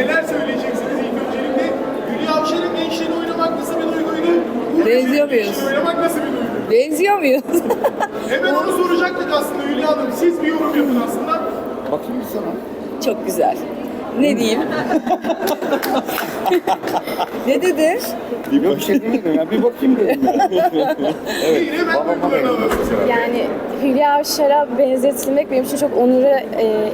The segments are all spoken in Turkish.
Neler söyleyeceksiniz ilk öncelikle? Hülya Avşar'ın gençleri oynamak nasıl bir duyguydu? Benziyor muyuz? Gençleri oynamak nasıl bir duygu? Benziyor muyuz? Hemen onu soracaktık aslında Hülya Hanım. Siz bir yorum yapın aslında. Bakayım bir sana. Çok güzel. Ne diyeyim? ne dedir? Bir bakayım dedim ya. Bir bakayım dedim ya. evet. Hemen Babama. Avşar'a benzetilmek benim için çok onur e,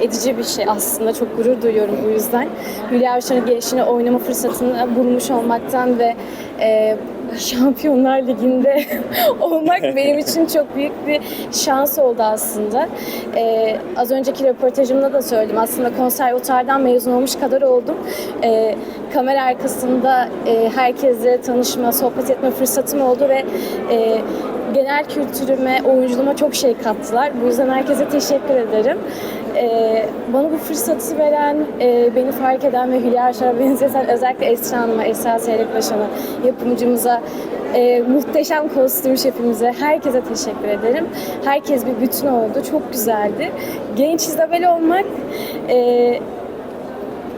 edici bir şey aslında. Çok gurur duyuyorum bu yüzden. Hülya Avşar'ın gelişine oynama fırsatını bulmuş olmaktan ve e, Şampiyonlar Ligi'nde olmak benim için çok büyük bir şans oldu aslında. E, az önceki röportajımda da söyledim. Aslında konservatuardan mezun olmuş kadar oldum. E, kamera arkasında e, herkesle tanışma, sohbet etme fırsatım oldu ve e, genel kültürüme, oyunculuğuma çok şey kattılar. Bu yüzden herkese teşekkür ederim. Ee, bana bu fırsatı veren, e, beni fark eden ve Hülya Avşar'a benzeten özellikle Esra Hanım'a, Esra Seyrekbaşan'a, yapımcımıza, e, muhteşem kostüm şefimize, herkese teşekkür ederim. Herkes bir bütün oldu, çok güzeldi. Genç İzabel olmak, e,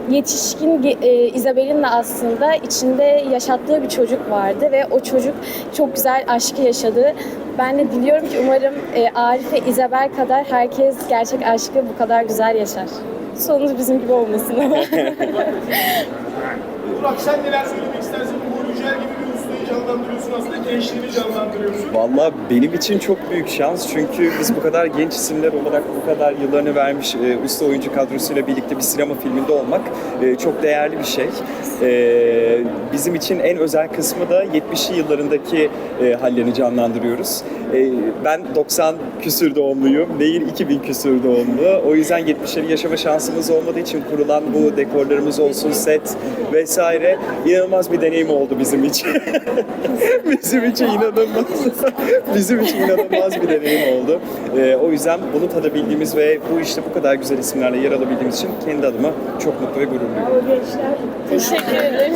yetişkin e, Isabel'in de aslında içinde yaşattığı bir çocuk vardı ve o çocuk çok güzel aşkı yaşadı. Ben de diliyorum ki umarım e, Arif ve Isabel kadar herkes gerçek aşkı bu kadar güzel yaşar. Sonumuz bizim gibi olmasın ama. Burak sen neler söylemek istersin? Uğur Yücel gibi bir ustayı canlandırıyorsun aslında. Gençliğini canlandırıyorsun. Valla benim için çok büyük şans çünkü biz bu kadar genç isimler olarak bu kadar yıllarını vermiş e, usta oyuncu kadrosuyla birlikte bir sinema filminde olmak e, çok değerli bir şey. E, bizim için en özel kısmı da 70'li yıllarındaki e, hallerini canlandırıyoruz. E, ben 90 küsür doğumluyum, Nehir 2000 küsür doğumlu. O yüzden 70'leri yaşama şansımız olmadığı için kurulan bu dekorlarımız olsun, set vesaire inanılmaz bir deneyim oldu bizim için. bizim için inanılmaz, bizim için inanılmaz bir deneyim oldu. Ee, o yüzden bunu tadabildiğimiz ve bu işte bu kadar güzel isimlerle yer alabildiğimiz için kendi adıma çok mutlu ve gururluyum. Teşekkür ederim.